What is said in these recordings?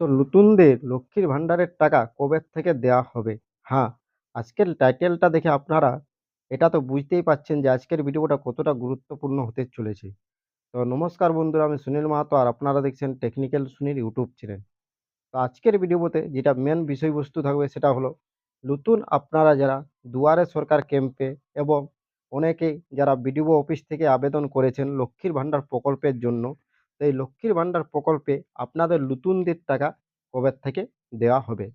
তো নতুনদের লক্ষ্মীর ভান্ডারের টাকা কবে থেকে দেওয়া হবে? হ্যাঁ আজকের টাইটেলটা দেখে আপনারা এটা তো বুঝতেই পাচ্ছেন যে আজকের ভিডিওটা কতটা গুরুত্বপূর্ণ হতে চলেছে। তো নমস্কার বন্ধুরা, আমি সুনীল মাহাতো আর আপনারা দেখছেন টেকনিক্যাল সুনীল ইউটিউব চ্যানেল তো আজকের ভিডিওতে যেটা মেন বিষয়বস্তু থাকবে সেটা হলো, নতুন আপনারা যারা দুয়ারে সরকার ক্যাম্পে এবং অনেকেই যারা বিডিও অফিস থেকে আবেদন করেছেন লক্ষ্মীর ভান্ডার প্রকল্পের জন্য তো এই লক্ষ্মীর ভান্ডার প্রকল্পে আপনাদের নতুনদের টাকা কবে থেকে দেওয়া হবে?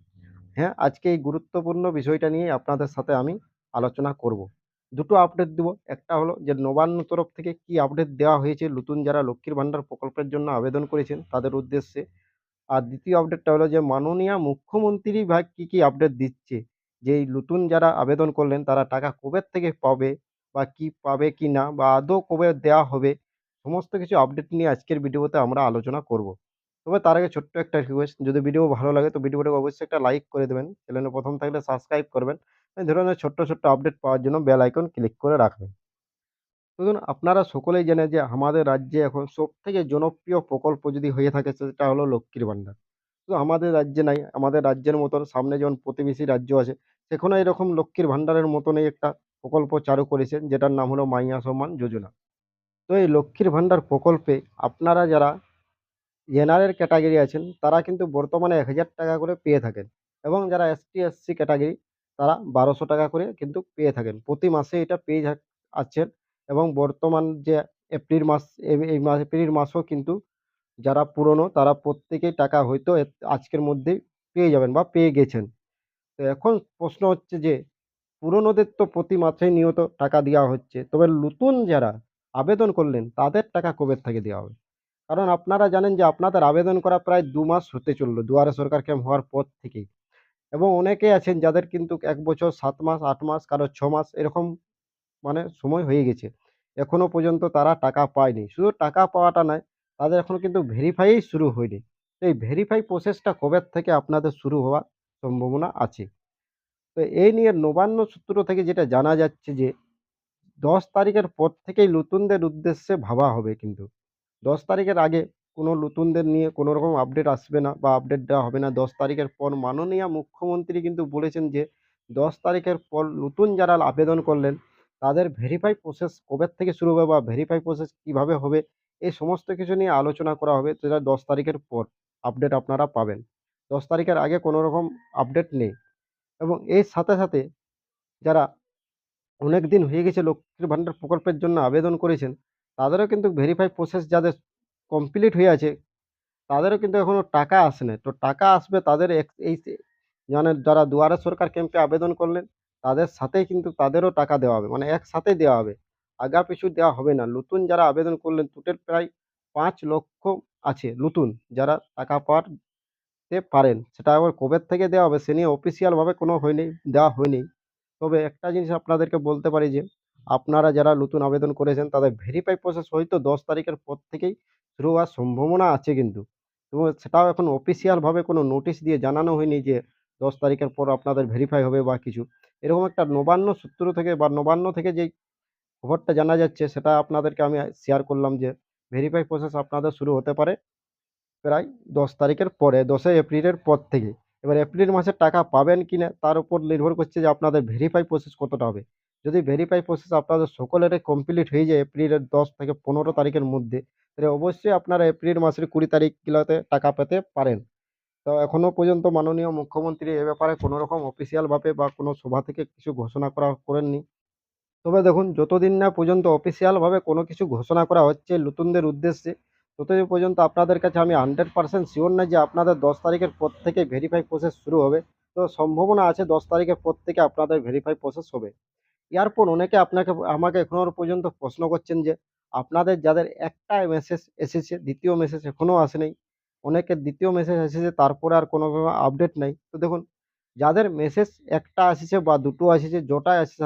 হ্যাঁ আজকে এই গুরুত্বপূর্ণ বিষয়টা নিয়ে আপনাদের সাথে আমি আলোচনা করব। দুটো আপডেট দেবো। একটা হলো যে নবান্ন তরফ থেকে কি আপডেট দেওয়া হয়েছে? নতুন যারা লক্ষ্মীর ভান্ডার প্রকল্পের জন্য আবেদন করেছেন তাদের উদ্দেশ্যে। আর দ্বিতীয় আপডেটটা হলো যে মাননীয় মুখ্যমন্ত্রী ভাই কী কী আপডেট দিচ্ছে? যে এই নতুন যারা আবেদন করলেন তারা টাকা কবে থেকে পাবে বা কি পাবে কি না বা আদৌ কবে দেওয়া হবে? সমস্ত কিছু আপডেট নিয়ে আজকের ভিডিওতে আমরা আলোচনা করব। তবে তার আগে ছোট্ট একটা রিকোয়েস্ট যদি ভিডিও ভালো লাগে তো ভিডিওটাকে অবশ্যই একটা লাইক করে দেবেন। চ্যানেলে প্রথম থাকলে সাবস্ক্রাইব করবেন। এই ধরনের ছোট্ট ছোট্ট আপডেট পাওয়ার জন্য বেল আইকন ক্লিক করে রাখবেন। দেখুন আপনারা সকলেই জানেন যে আমাদের রাজ্যে এখন সবথেকে জনপ্রিয় প্রকল্প যদি হয়ে থাকে সেটা হলো লক্ষ্মীর ভান্ডার শুধু আমাদের রাজ্যে নাই, আমাদের রাজ্যের মতন সামনে যেমন প্রতিবেশী রাজ্য আছে, সেখানেও এরকম লক্ষ্মীর ভান্ডারের মতনই একটা প্রকল্প চালু করেছেন, যেটার নাম হলো মাইয়া সম্মান যোজনা। তো এই লক্ষ্মীর ভাণ্ডার প্রকল্পে আপনারা যারা জেনারেল ক্যাটাগরি আছেন, তারা কিন্তু বর্তমানে এক হাজার টাকা করে পেয়ে থাকেন এবং যারা এসটি এসসি ক্যাটাগরি, তারা বারোশো টাকা করে কিন্তু পেয়ে থাকেন। প্রতি মাসে এটা পেয়ে আছেন এবং বর্তমান যে এপ্রিল মাস, এই- মাস, এপ্রিল মাসও কিন্তু যারা পুরনো, তারা প্রত্যেকেই টাকা হয়তো আজকের মধ্যেই পেয়ে যাবেন বা পেয়ে গেছেন। তো এখন প্রশ্ন হচ্ছে যে, পুরনোদের তো প্রতি মাসেই নিয়ত টাকা দেওয়া হচ্ছে। তবে নতুন যারা আবেদন করলেন, তাদের টাকা কবে থেকে দেওয়া হবে? কারণ আপনারা জানেন যে আপনাদের আবেদন করা প্রায় দু মাস হতে চলল, দুয়ারে সরকার ক্যাম্প হওয়ার পর থেকেই। এবং অনেকে আছেন যাদের কিন্তু এক বছর, সাত মাস, আট মাস, কারও ছ মাস এরকম মানে সময় হয়ে গেছে। এখনও পর্যন্ত তারা টাকা পায়নি। শুধু টাকা পাওয়াটা নয়, তাদের এখনও কিন্তু ভেরিফাই শুরু হয়নি। তো এই ভেরিফাই প্রসেসটা কবে থেকে আপনাদের শুরু হওয়ার সম্ভাবনা আছে? তো এই নিয়ে নবান্ন সূত্র থেকে যেটা জানা যাচ্ছে যে দশ তারিখের পর থেকেই নতুনদের উদ্দেশ্যে ভাবা হবে কিন্তু। দশ তারিখের আগে কোনো নতুনদের নিয়ে কোনো রকম আপডেট আসবে না বা আপডেট দেওয়া হবে না। দশ তারিখের পর মাননীয় মুখ্যমন্ত্রী কিন্তু বলেছেন যে, দশ তারিখের পর নতুন যারা আবেদন করলেন, তাদের ভেরিফাই প্রসেস কবে থেকে শুরু হবে বা ভেরিফাই প্রসেস কীভাবে হবে এই সমস্ত কিছু নিয়ে আলোচনা করা হবে যেটা দশ তারিখের পর আপডেট আপনারা পাবেন। দশ তারিখের আগে কোনো রকম আপডেট নেই। এবং এর সাথে সাথে যারা অনেক দিন হয়ে গেছে লক্ষ্মীর ভান্ডার প্রকল্পের জন্য আবেদন করেছেন। তাদেরও কিন্তু ভেরিফাই প্রসেস যাদের কমপ্লিট হয়ে আছে, তাদেরও কিন্তু এখনও টাকা আসেনি তো টাকা আসবে তাদের এই মানে যারা দুয়ারে সরকার ক্যাম্পে আবেদন করলেন, তাদের সাথেই কিন্তু তাদেরও টাকা দেওয়া হবে। মানে একসাথে দেওয়া হবে। আগা পিছু দেওয়া হবে না। নতুন যারা আবেদন করলেন টোটাল প্রায় পাঁচ লক্ষ আছে নতুন যারা টাকা পাওয়ার পারেন। সেটা আবার কবে থেকে দেওয়া হবে, সে নিয়ে অফিসিয়ালভাবে কোনো হয়নি, দেওয়া হয়নি। তবে একটা জিনিস আপনাদেরকে বলতে পারি যে, আপনারা যারা নতুন আবেদন করেছেন, তাদের ভেরিফাই প্রসেস হয়তো দশ তারিখের পর থেকেই শুরু হওয়ার সম্ভাবনা আছে কিন্তু। এবং সেটাও এখন অফিসিয়ালভাবে কোনো নোটিশ দিয়ে জানানো হয়নি যে, দশ তারিখের পর আপনাদের ভেরিফাই হবে বা কিছু। এরকম একটা নবান্ন সূত্র থেকে বা নবান্ন থেকে যেই খবরটা জানা যাচ্ছে, সেটা আপনাদেরকে আমি শেয়ার করলাম যে ভেরিফাই প্রসেস আপনাদের শুরু হতে পারে প্রায় দশ তারিখের পরে, দশই এপ্রিলের পর থেকে এবার এপ্রিল মাসের টাকা পাবেন কি না, তার উপর নির্ভর করছে যে আপনাদের ভেরিফাই প্রসেস কতটা হবে। যদি ভেরিফাই প্রসেস আপনাদের সকলেরই কমপ্লিট হয়ে যায় এপ্রিলের দশ থেকে পনেরো তারিখের মধ্যে, তাহলে অবশ্যই আপনারা এপ্রিল মাসের কুড়ি তারিখগুলোতে টাকা পেতে পারেন। তো এখনও পর্যন্ত মাননীয় মুখ্যমন্ত্রী এ ব্যাপারে কোনো রকম অফিসিয়ালভাবে বা কোনো সভা থেকে কিছু ঘোষণা করা করেননি। তবে দেখুন, যতদিন না পর্যন্ত অফিসিয়ালভাবে কোনো কিছু ঘোষণা করা হচ্ছে নতুনদের উদ্দেশ্যে ততদিন পর্যন্ত আপনাদের কাছে আমি হান্ড্রেড পার্সেন্ট শিওর না যে আপনাদের দশ তারিখের পর থেকে ভেরিফাই প্রসেস শুরু হবে। তো সম্ভাবনা আছে দশ তারিখের পর থেকে আপনাদের ভেরিফাই প্রসেস হবে। এরপর অনেকে আপনাকে, আমাকে এখনও পর্যন্ত প্রশ্ন করছেন যে আপনাদের যাদের একটা মেসেজ এসেছে, দ্বিতীয় মেসেজ এখনও আসেনি, অনেকের দ্বিতীয় মেসেজ এসেছে, তারপরে আর কোনো আপডেট নাই। তো দেখুন, যাদের মেসেজ একটা আসছে বা দুটো আসছে, যটাই আসছে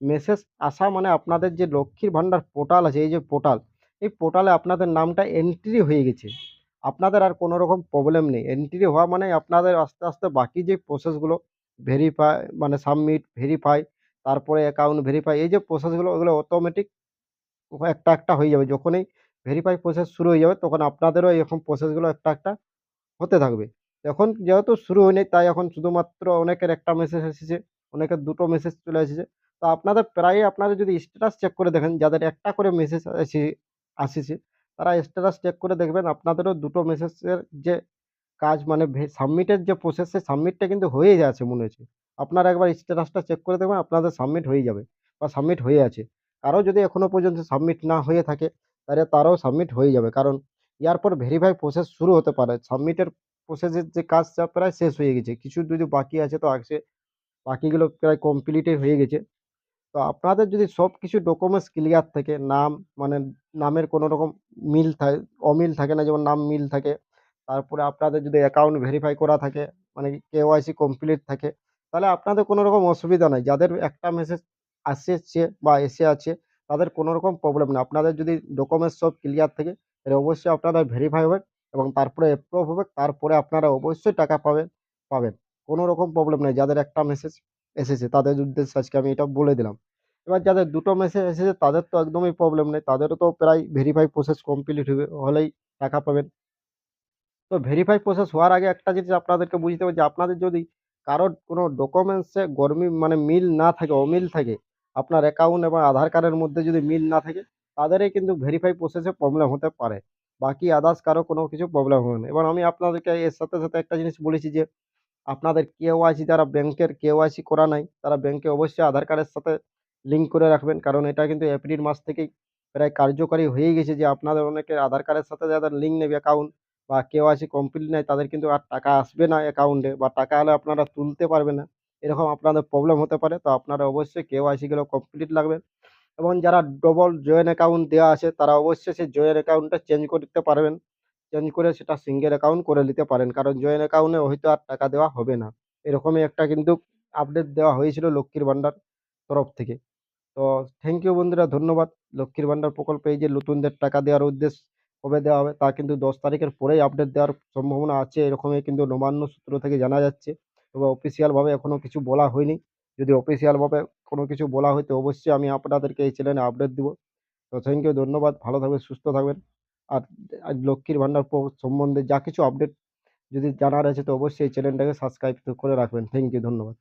মেসেজ আসা মানে আপনাদের যে লক্ষ্মীর ভান্ডার পোর্টাল আছে, এই যে পোর্টাল এই পোর্টালে আপনাদের নামটা এন্ট্রি হয়ে গেছে। আপনাদের আর কোনো রকম প্রবলেম নেই। এন্ট্রি হওয়া মানে আপনাদের আস্তে আস্তে বাকি যে প্রসেসগুলো ভেরিফাই মানে সাবমিট ভেরিফাই তারপরে অ্যাকাউন্ট ভেরিফাই এই যে প্রসেসগুলো ওগুলো অটোমেটিক একটা একটা হয়ে যাবে। যখনই ভেরিফাই প্রসেস শুরু হয়ে যাবে তখন আপনাদেরও এরকম প্রসেসগুলো একটা একটা হতে থাকবে। এখন যেহেতু শুরু হয়নি তাই এখন শুধুমাত্র অনেকের একটা মেসেজ এসেছে, অনেকের দুটো মেসেজ চলে এসেছে। তো আপনাদের প্রায়ই আপনারা যদি স্ট্যাটাস চেক করে দেখেন যাদের একটা করে মেসেজ আসিছে তারা স্ট্যাটাস চেক করে দেখবেন আপনাদেরও দুটো মেসেজের যে কাজ মানে সাবমিটের যে প্রসেস সেই সাবমিটটা কিন্তু হয়েই আছে মনে হচ্ছে। আপনারা একবার স্ট্যাটাসটা চেক করে দেখবেন, আপনাদের সাবমিট হয়ে যাবে বা সাবমিট হয়ে আছে। কারও যদি এখনও পর্যন্ত সাবমিট না হয়ে থাকে, তাহলে তারও সাবমিট হয়ে যাবে। কারণ ইয়ার পর ভেরিফাই প্রসেস শুরু হতে পারে। সাবমিটের প্রসেসের যে কাজটা প্রায় শেষ হয়ে গেছে। কিছু যদি বাকি আছে তো আছে। বাকিগুলো প্রায় কমপ্লিটই হয়ে গেছে। তো আপনাদের যদি সব কিছু ডকুমেন্টস ক্লিয়ার থাকে, নাম মানে নামের কোনো রকম মিল থাকে অমিল থাকে না যেমন নাম মিল থাকে। তারপরে আপনাদের যদি অ্যাকাউন্ট ভেরিফাই করা থাকে, মানে কেওয়াইসি কমপ্লিট থাকে, তাহলে আপনাদের কোনো রকম অসুবিধা নাই। যাদের একটা মেসেজ আসছে বা এসে আছে তাদের কোনো রকম প্রবলেম নেই আপনাদের যদি ডকুমেন্টস সব ক্লিয়ার থাকে তাহলে অবশ্যই আপনারা ভেরিফাই হবে এবং তারপরে এপ্রুভ হবে। তারপরে আপনারা অবশ্যই টাকা পাবেন পাবেন। কোনো রকম প্রবলেম নেই যাদের একটা মেসেজ এসেছে তাদের উদ্দেশ্যে আজকে আমি এটা বলে দিলাম। এবার যাদের দুটো মেসেজ এসেছে তাদের তো একদমই প্রবলেম নেই। তাদেরও তো প্রায় ভেরিফাই প্রসেস কমপ্লিট হবে হলেই টাকা পাবেন। তো ভেরিফাই প্রসেস হওয়ার আগে একটা জিনিস আপনাদেরকে বুঝতে হবে যে আপনাদের যদি কারোর কোনো ডকুমেন্টসে গরমি মানে মিল না থাকে, অমিল থাকে, আপনার অ্যাকাউন্ট এবং আধার কার্ডের মধ্যে যদি মিল না থাকে, তাদেরই কিন্তু ভেরিফাই প্রসেসে প্রবলেম হতে পারে। বাকি আদার্স কারও কোনো কিছু প্রবলেম হবে না। এবার আমি আপনাদেরকে এর সাথে, সাথে একটা জিনিস বলেছি যে আপনাদের কেওয়াইসি যারা ব্যাংকের কেওয়াইসি করা নাই, তারা ব্যাংকে অবশ্যই আধার কার্ডের সাথে লিঙ্ক করে রাখবেন। কারণ এটা কিন্তু এপ্রিল মাস থেকেই প্রায় কার্যকরী হয়ে গেছে যে আপনাদের অনেকের আধার কার্ডের সাথে যাদের লিঙ্ক নেবে অ্যাকাউন্ট বা কেওয়াইসি কমপ্লিট নাই তাদের কিন্তু আর টাকা আসবে না অ্যাকাউন্টে বা টাকা এলে আপনারা তুলতে পারবে না। এরকম আপনাদের প্রবলেম হতে পারে। তো আপনারা অবশ্যই কেওয়াইসিগুলো কমপ্লিট লাগবে এবং যারা ডবল জয়েন্ট অ্যাকাউন্ট দেওয়া আছে তারা অবশ্যই সেই জয়েন্ট অ্যাকাউন্টটা চেঞ্জ করতে পারবেন। চেঞ্জ করে সেটা সিঙ্গেল অ্যাকাউন্ট করে নিতে পারেন। কারণ জয়েন্ট অ্যাকাউন্টে হয়তো আর টাকা দেওয়া হবে না। এরকমই একটা কিন্তু আপডেট দেওয়া হয়েছিল লক্ষ্মীর ভান্ডার তরফ থেকে। তো থ্যাংক ইউ বন্ধুরা ধন্যবাদ। লক্ষ্মীর ভান্ডার প্রকল্পে এই যে নতুনদের টাকা দেওয়ার উদ্দেশ্য কবে দেওয়া হবে তা কিন্তু ১০ তারিখের পরেই আপডেট দেওয়ার সম্ভাবনা আছে এরকমই কিন্তু নবান্ন সূত্র থেকে জানা যাচ্ছে। তবে অফিসিয়াল ভাবে এখনও কিছু বলা হয়নি। যদি অফিসিয়াল ভাবে কোনো কিছু বলা হয় তো অবশ্যই আমি আপনাদেরকে এই চ্যানেলে আপডেট দিব। তো থ্যাংক ইউ ধন্যবাদ। ভালো থাকবেন, সুস্থ থাকবেন। আর লক্ষ্মীর ভান্ডার প, সম্বন্ধে যা কিছু আপডেট যদি জানার আছে তো অবশ্যই চ্যানেলটাকে সাবস্ক্রাইব করে রাখবেন। থ্যাংক ইউ ধন্যবাদ।